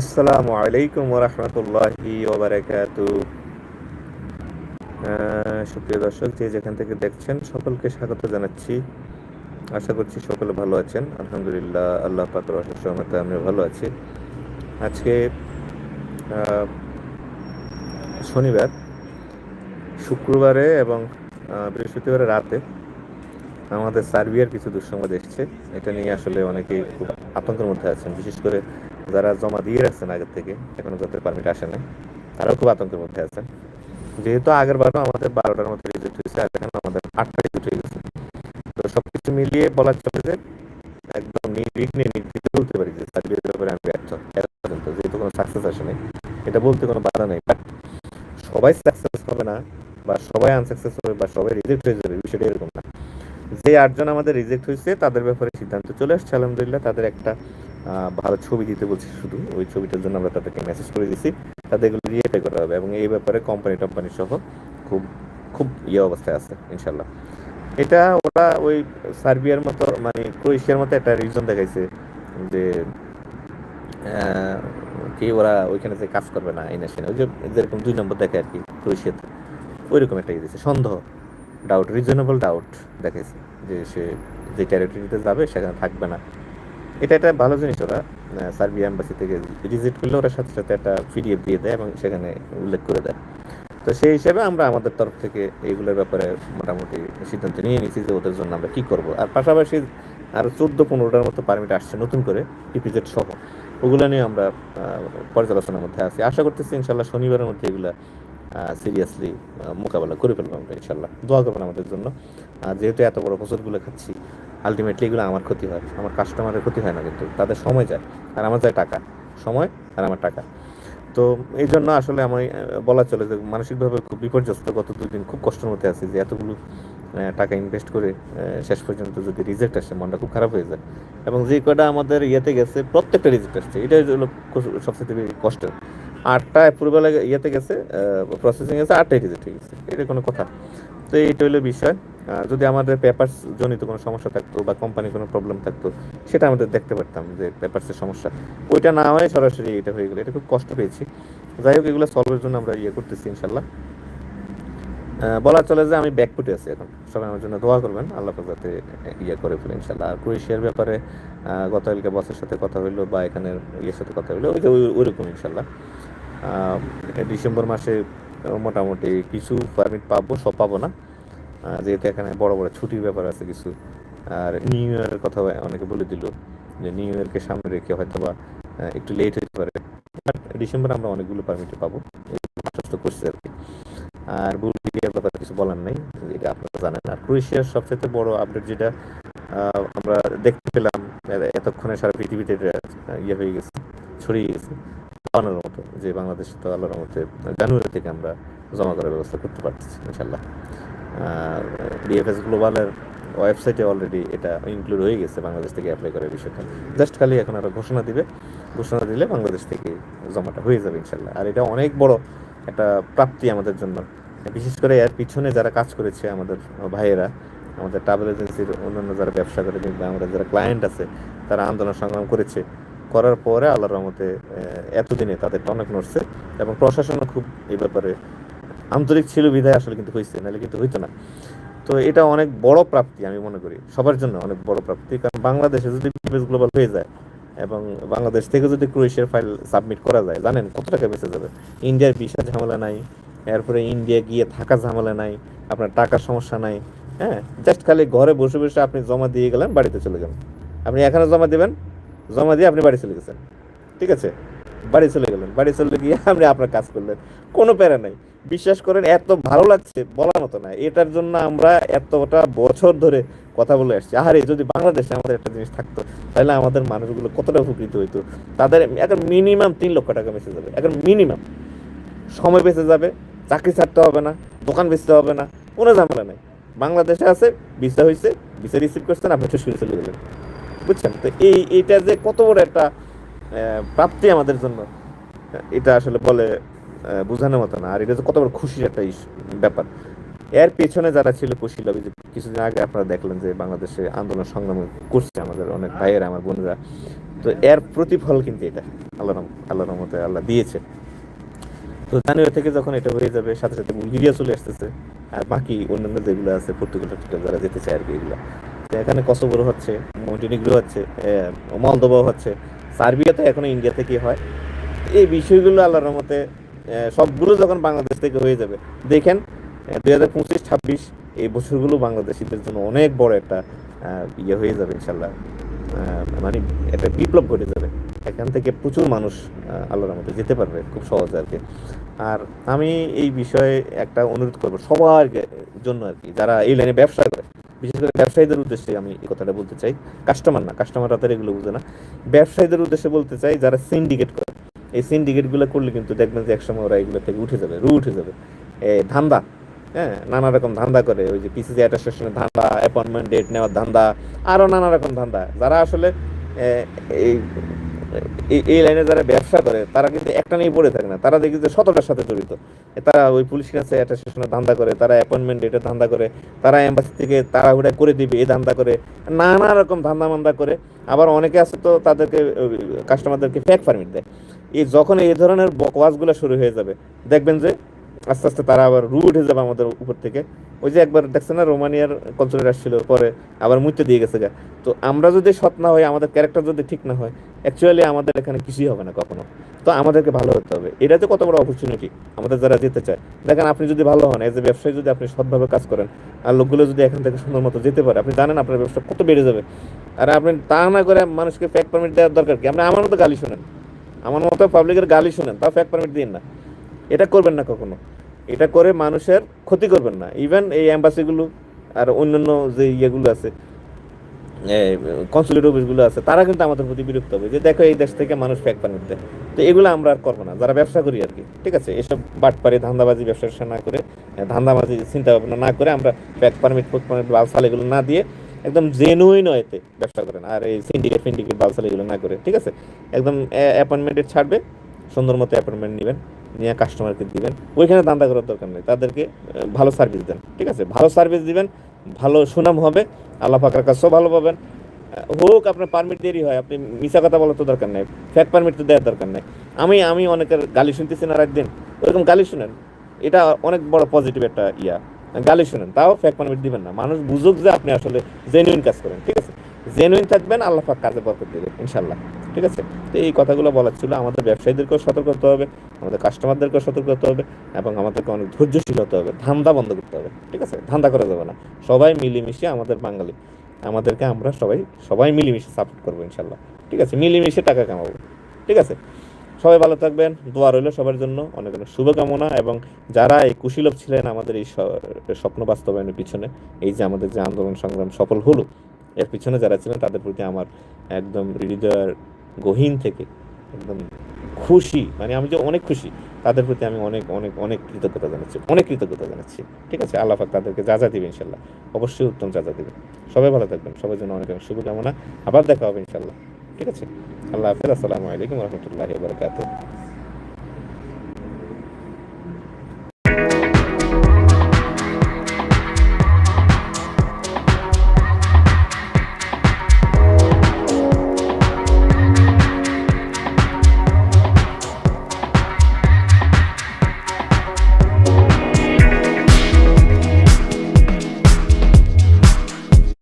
আসসালামু আলাইকুম রহমতুল্লাহি ওবারাকাতু। সুপ্রিয় দর্শক, যে যেখান থেকে দেখছেন, সকলকে স্বাগত জানাচ্ছি। আশা করছি সকলে ভালো আছেন। আলহামদুলিল্লাহ, আল্লাহ পাকের রহমতে আমি ভালো আছি। আজকে শনিবার, শুক্রবারে এবং বৃহস্পতিবারে রাতে আমাদের সার্বিয়ার কিছু দুঃসংবাদ এসছে। এটা নিয়ে আসলে অনেকেই খুব আতঙ্কের মধ্যে আছেন। বিশেষ করে যারা জমা দিয়ে রাখছেন আগের থেকে, এখনও যাদের পারমিট আসে না তারাও খুব আতঙ্কের মধ্যে আছেন। যেহেতু আগের বারও আমাদের বারোটার মতো রিজেক্ট হয়েছে, আর এখন আমাদের আটটা রিজেক্ট হয়ে গেছে। তো সবকিছু মিলিয়ে বলা চলে যে একদম নির্বিঘ্নে নির্বিঘ্নে বলতে পারি যে সার্বিয়ার ব্যাপারে আমি ব্যর্থ। পর্যন্ত যেহেতু কোনো সাকসেস আসেনি এটা বলতে কোনো বাধা নেই। বাট সবাই সাকসেস হবে না, বা সবাই আনসাকসেস হবে, বা সবাই রিজেক্ট হয়ে যাবে, বিষয়টা এরকম না। যে আটজন আমাদের রিজেক্ট হয়েছে, তাদের ব্যাপারে সিদ্ধান্ত চলে আসছে, আলহামদুলিল্লাহ, তাদের একটা ভালো ছবি দিতে বলছি শুধু। ওই ছবিটার জন্য আমরা তাদেরকে মেসেজ করে দিছি। তাদের এগুলো রিয়েটাই করা হবে এবং এই ব্যাপারে কোম্পানি টম্পানি সহ খুব খুব ইয়ে অবস্থায় আছে ইনশাল্লাহ এটা ওরা ওই সার্বিয়ার মতো মানে ক্রোয়েশিয়ার মতো একটা রিজন দেখাইছে যে কি ওরা ওইখানে যে কাজ করবে না, এই নেশনে। ওই যে যেরকম দুই নম্বর দেখে আর কি, ক্রোয়েশিয়াতে। ওইরকম একটা ইয়ে দিয়েছে সন্দেহ ডাউট রিজনেবল ডাউট দেখাইছে যে সে যে টেরিটরিতে যাবে, সেখানে থাকবে না। এটা একটা ভালো জিনিস ওরা সার্বিয়া এম্বাসি থেকে ভিজিট করলে ওরা সাথে সাথে একটা পিডিএফ দিয়ে দেয় এবং সেখানে উল্লেখ করে দেয়। তো সেই হিসেবে আমরা আমাদের তরফ থেকে এইগুলোর ব্যাপারে মোটামুটি সিদ্ধান্ত নিয়ে নিয়েছি যে ওদের জন্য আমরা কী করব। আর পাশাপাশি আরও চোদ্দ পনেরোটার মতো পারমিট আসছে নতুন করে ইপিজেড সহ। ওগুলো নিয়ে আমরা পর্যালোচনার মধ্যে আছি। আশা করতেছি ইনশাল্লাহ শনিবারের মধ্যে এগুলা সিরিয়াসলি মোকাবেলা করে ফেলব আমরা ইনশাল্লাহ দোয়া করবেন আমাদের জন্য। আর যেহেতু এত বড় বছরগুলো খাচ্ছি আলটিমেটলি এগুলো আমার ক্ষতি হয়। আমার কাস্টমারের ক্ষতি হয় না কিন্তু, তাদের সময় যায়, আর আমার যায় টাকা। সময় আর আমার টাকা। তো এই জন্য আসলে আমি বলা চলে যে মানসিকভাবে খুব বিপর্যস্ত। গত দুদিন খুব কষ্টের মধ্যে আছি যে এতগুলো টাকা ইনভেস্ট করে শেষ পর্যন্ত যদি রিজেক্ট আসে, মনটা খুব খারাপ হয়ে যায়। এবং যে কটা আমাদের ইয়েতে গেছে, প্রত্যেকটা রিজেক্ট আসছে। এটাই হলো সবচেয়ে কষ্টের। আটটা অ্যাপ্রুভাল ইয়েতে গেছে প্রসেসিং গেছে আটটাই রিজেক্ট হয়ে গেছে এটা কোনো কথা। তো এইটা হলো বিষয়। যদি আমাদের পেপারস জনিত কোনো সমস্যা থাকতো বা কোম্পানি কোনো প্রবলেম থাকতো, সেটা আমাদের দেখতে পারতাম যে পেপারসের সমস্যা। ওইটা না হয়ে সরাসরি এটা হয়ে গেলো। এটা খুব কষ্ট পেয়েছি। যাই হোক, এগুলো সলভের জন্য আমরা ইয়ে করতেছি, ইনশাল্লাহ। বলা চলে যে আমি ব্যাকফুটে আছি এখন। সবাই আমার জন্য দোয়া করবেন। আল্লাহ যাতে ইয়ে করে ফেলে, ইনশাল্লাহ। আর ক্রোয়েশিয়ার ব্যাপারে গতকালকে বসের সাথে কথা হইল বা এখানের ইয়ের সাথে কথা হইল, ওই যে ওই- ওইরকম, ইনশাল্লাহ। ডিসেম্বর মাসে মোটামুটি কিছু পারমিট পাবো, সব পাবো না। যেহেতু এখানে বড় বড় ছুটির ব্যাপার আছে কিছু। আর নিউ ইয়ারের কথা অনেকে বলে দিল যে নিউ ইয়ারকে সামনে রেখে হয়তো বা একটু লেট হতে পারে। ডিসেম্বরে আমরা অনেকগুলো পারমিট পাবো। আশ্বস্ত করছে আর কি। আর বুলগেরিয়ার ব্যাপারে কিছু বলার নেই এটা আপনারা জানেন। আর ক্রোয়েশিয়ার সবচেয়ে বড় আপডেট যেটা আমরা দেখতে পেলাম, এতক্ষণে সারা পৃথিবীতে ইয়ে হয়ে গেছে, ছড়িয়ে গেছে। পাওয়ানোর মতো যে বাংলাদেশ তো আল্লাহর মতে জানুয়ারি থেকে আমরা জমা করার ব্যবস্থা করতে পারছি ইনশাল্লাহ আর বিএফএস গ্লোবালের ওয়েবসাইটে অলরেডি এটা ইনক্লুড হয়ে গেছে, বাংলাদেশ থেকে অ্যাপ্লাই করার বিষয়টা। জাস্ট খালি এখন আরও ঘোষণা দিবে, ঘোষণা দিলে বাংলাদেশ থেকে জমাটা হয়ে যাবে ইনশাল্লাহ আর এটা অনেক বড় একটা প্রাপ্তি আমাদের জন্য। বিশেষ করে এর পিছনে যারা কাজ করেছে আমাদের ভাইয়েরা, আমাদের ট্রাভেল এজেন্সির অন্যান্য যারা ব্যবসা করে কিংবা আমাদের যারা ক্লায়েন্ট আছে, তারা আন্দোলন সংগ্রাম করেছে। করার পরে আল্লাহর রহমতে এতদিনে তাদের অনেক নড়ছে এবং প্রশাসনও খুব এই ব্যাপারে আন্তরিক ছিল বিধায় আসলে কিন্তু হয়েছে নাহলে কিন্তু হইতো না। তো এটা অনেক বড় প্রাপ্তি আমি মনে করি, সবার জন্য অনেক বড় প্রাপ্তি। কারণ বাংলাদেশে যদি বিএস গ্লোবাল হয়ে যায় এবং বাংলাদেশ থেকে যদি ক্রোয়েশিয়ার ফাইল সাবমিট করা যায়, জানেন কত টাকা বেঁচে যাবে? ইন্ডিয়ার ভিসা ঝামেলা নাই, এরপরে ইন্ডিয়া গিয়ে থাকা ঝামেলা নাই, আপনার টাকার সমস্যা নাই হ্যাঁ? জাস্ট খালি ঘরে বসে বসে আপনি জমা দিয়ে গেলেন, বাড়িতে চলে গেলেন আপনি এখানে জমা দিবেন জমা দিয়ে আপনি বাড়ি চলে গেছেন। ঠিক আছে? বাড়ি চলে গেলেন। বাড়ি চলে গিয়ে আপনি আপনার কাজ করলেন। কোনো প্যারা নাই। বিশ্বাস করেন, এত ভালো লাগছে বলার মতো না। এটার জন্য আমরা এতটা বছর ধরে কথা বলে আসছি। আরে যদি বাংলাদেশে আমাদের একটা জিনিস থাকতো, তাহলে আমাদের মানুষগুলো কতটা উপকৃত হইতো। তাদের এখন মিনিমাম তিন লক্ষ টাকা বেঁচে যাবে। এখন মিনিমাম। সময় বেঁচে যাবে, চাকরি ছাড়তে হবে না, দোকান বেচতে হবে না, কোনো ঝামেলা নেই। বাংলাদেশে আছে, ভিসা হয়েছে ভিসা রিসিভ করছেন, আপনি চলে গেলেন। বুঝছেন? তো এই, এইটা যে কত বড় একটা প্রাপ্তি আমাদের জন্য, এটা আসলে বলে বোঝানোর মতো না। আর এটা যে কত বড় খুশির একটা ব্যাপার। এর পেছনে যারা ছিল কুশীল অভিযোগ কিছুদিন আগে আপনারা দেখলেন যে বাংলাদেশে আন্দোলন সংগ্রাম করছে আমাদের অনেক ভাইয়েরা, আমার বোনেরা। তো এর প্রতিফল কিন্তু এটা। আল্লাহ আল্লাহ রহমতে আল্লাহ দিয়েছে। তো জানুয়ারি থেকে যখন এটা হয়ে যাবে, সাথে সাথে বুলগেরিয়া চলে আসতেছে। আর বাকি অন্যান্য যেগুলো আছে পর্তুগাল যারা যেতে চায় আর কি এগুলো। এখানে কসোবর হচ্ছে মন্টিনিগ্রো হচ্ছে মলদোবা হচ্ছে। সার্বিয়া তো এখনও ইন্ডিয়া থেকে হয়। এই বিষয়গুলো আল্লাহর আহ, সবগুলো যখন বাংলাদেশ থেকে হয়ে যাবে দেখেন দুই হাজার পঁচিশ ছাব্বিশ এই বছরগুলো বাংলাদেশিদের জন্য অনেক বড় একটা ইয়ে হয়ে যাবে ইনশাল্লাহ মানে একটা বিপ্লব ঘটে যাবে। এখান থেকে প্রচুর মানুষ আল্লাহর মধ্যে যেতে পারবে খুব সহজে আর কি। আর আমি এই বিষয়ে একটা অনুরোধ করব সবার জন্য আর কি যারা এই লাইনে ব্যবসা করে বিশেষ করে ব্যবসায়ীদের উদ্দেশ্যে আমি এই কথাটা বলতে চাই। কাস্টমার না কাস্টমাররা তাদের এগুলো বুঝে না। ব্যবসায়ীদের উদ্দেশ্যে বলতে চাই, যারা সিন্ডিকেট করে, এই সিন্ডিকেটগুলো করলে কিন্তু দেখবেন যে একসময় ওরা এগুলো থেকে উঠে যাবে রু উঠে যাবে। ধান্দা হ্যাঁ নানা রকম ধান্দা করে, ওই যে পিসিসি অ্যাটাস্টেশনের ধান্দা অ্যাপয়েন্টমেন্ট ডেট নেওয়ার ধান্দা আরও নানা রকম ধান্দা। যারা আসলে এই এই- লাইনে যারা ব্যবসা করে, তারা কিন্তু একটা নিয়ে পড়ে থাকে না। তারা দেখি যে শতটার সাথে জড়িত। তারা ওই পুলিশের কাছে একটা স্টেশনে ধান্দা করে, তারা অ্যাপয়েন্টমেন্ট এটা ধান্দা করে, তারা এম্বাসি থেকে তাড়াহুড়া করে দিবে এই ধান্দা করে, নানা রকম ধান্দা মান্দা করে। আবার অনেকে আছে তো তাদেরকে কাস্টমারদেরকে ফ্যাক পারমিট দেয়। এই যখন এই ধরনের বকওয়াজগুলো শুরু হয়ে যাবে, দেখবেন যে আস্তে আস্তে তারা আবার রু উঠে যাবে আমাদের উপর থেকে। ওই যে একবার দেখছেন না, রোমানিয়ার কনসুলেট আসছিল, পরে আবার মুইতে দিয়ে গেছে গা। তো আমরা যদি সৎ না হই, আমাদের ক্যারেক্টার যদি ঠিক না হয় অ্যাকচুয়ালি আমাদের এখানে কিছুই হবে না কখনো। তো আমাদেরকে ভালো হতে হবে। এটা তো কত বড় অপরচুনিটি আমাদের যারা যেতে চায়। দেখেন, আপনি যদি ভালো হন এজ এ ব্যবসায়ী যদি আপনি সৎভাবে কাজ করেন, আর লোকগুলো যদি এখান থেকে সুন্দর মতো যেতে পারে, আপনি জানেন আপনার ব্যবসা কত বেড়ে যাবে। আর আপনি তা না করে মানুষকে ফ্যাক পারমিট দেওয়ার দরকার কি? আপনি আমার মতো গালি শোনেন। আমার মতো পাবলিকের গালি শোনেন, তাও ফ্যাক পারমিট দিন না। এটা করবেন না কখনো। এটা করে মানুষের ক্ষতি করবেন না। ইভেন এই অ্যাম্বাসিগুলো আর অন্যান্য যে ইয়েগুলো আছে কনসুলেট অফিসগুলো আছে, তারা কিন্তু আমাদের প্রতি বিরক্ত হবে যে, দেখো, এই দেশ থেকে মানুষ ফ্যাক পারমিট দেয়। তো এগুলো আমরা আর করব না। যারা ব্যবসা করি আর কি, ঠিক আছে? এসব বাটপারি ধান্দাবাজি, ব্যবসা না করে ধান্দাবাজি চিন্তা ভাবনা না করে আমরা ফ্যাক পারমিট ফুড পারমিট বালসাল এগুলো না দিয়ে একদম জেনুইন হয়েতে ব্যবসা করেন। আর এই সিন্ডিকেট ফিন্ডিকেট বালসাল এগুলো না করে, ঠিক আছে? একদম অ্যাপয়েন্টমেন্টের ছাড়বে সুন্দর মতো অ্যাপয়েন্টমেন্ট নেবেন। নিয়ে কাস্টমারকে দিবেন। ওইখানে দান্দা করার দরকার নেই। তাদেরকে ভালো সার্ভিস দেন, ঠিক আছে? ভালো সার্ভিস দিবেন, ভালো সুনাম হবে, আল্লাহ পাকের কাছেও ভালো পাবেন। হোক আপনার পারমিট দেরি হয়, আপনি মিশা কথা বলার তো দরকার নেই ফ্যাক পারমিট তো দেওয়ার দরকার নেই। আমি আমি অনেকের গালি শুনতেছি না একদিন ওরকম গালি শুনেন। এটা অনেক বড় পজিটিভ একটা ইয়া। গালি শুনেন, তাও ফ্যাক পারমিট দিবেন না। মানুষ বুঝুক যে আপনি আসলে জেনুইন কাজ করেন, ঠিক আছে? জেনুইন থাকবেন, আল্লাহ পাক কাজে বরকত দেবেন ইনশাল্লাহ ঠিক আছে? তো এই কথাগুলো বলার ছিল। আমাদের ব্যবসায়ীদেরকেও সতর্ক হতে হবে, আমাদের কাস্টমারদেরকেও সতর্ক হতে হবে এবং আমাদেরকে অনেক ধৈর্যশীল হতে হবে, ধান্দা বন্ধ করতে হবে, ঠিক আছে? ধান্দা করা যাবে না। সবাই মিলেমিশে আমাদের বাঙালি, আমাদেরকে আমরা সবাই সবাই মিলেমিশে সাপোর্ট করব ইনশাল্লাহ, ঠিক আছে? মিলেমিশে টাকা কামাবো, ঠিক আছে? সবাই ভালো থাকবেন, দোয়া রইল সবার জন্য, অনেক অনেক শুভকামনা এবং যারা এই কুশীলভ ছিলেন আমাদের এই স্বপ্ন বাস্তবায়নের পিছনে, এই যে আমাদের যে আন্দোলন সংগ্রাম সফল হলো, এর পিছনে যারা ছিলেন তাদের প্রতি আমার একদম হৃদয়ের গহীন থেকে একদম খুশি মানে আমি যে অনেক খুশি, তাদের প্রতি আমি অনেক অনেক অনেক কৃতজ্ঞতা জানাচ্ছি, অনেক কৃতজ্ঞতা জানাচ্ছি, ঠিক আছে? আল্লাহ পাক তাদেরকে যা যা দিবে ইনশাল্লাহ অবশ্যই উত্তম যা যা দিবে। সবাই ভালো থাকবেন, সবার জন্য অনেক অনেক শুভকামনা, আবার দেখা হবে ইনশাল্লাহ ঠিক আছে? আল্লাহ হাফিজ, আসসালামু আলাইকুম রহমতুল্লাহ বারকাতুহ।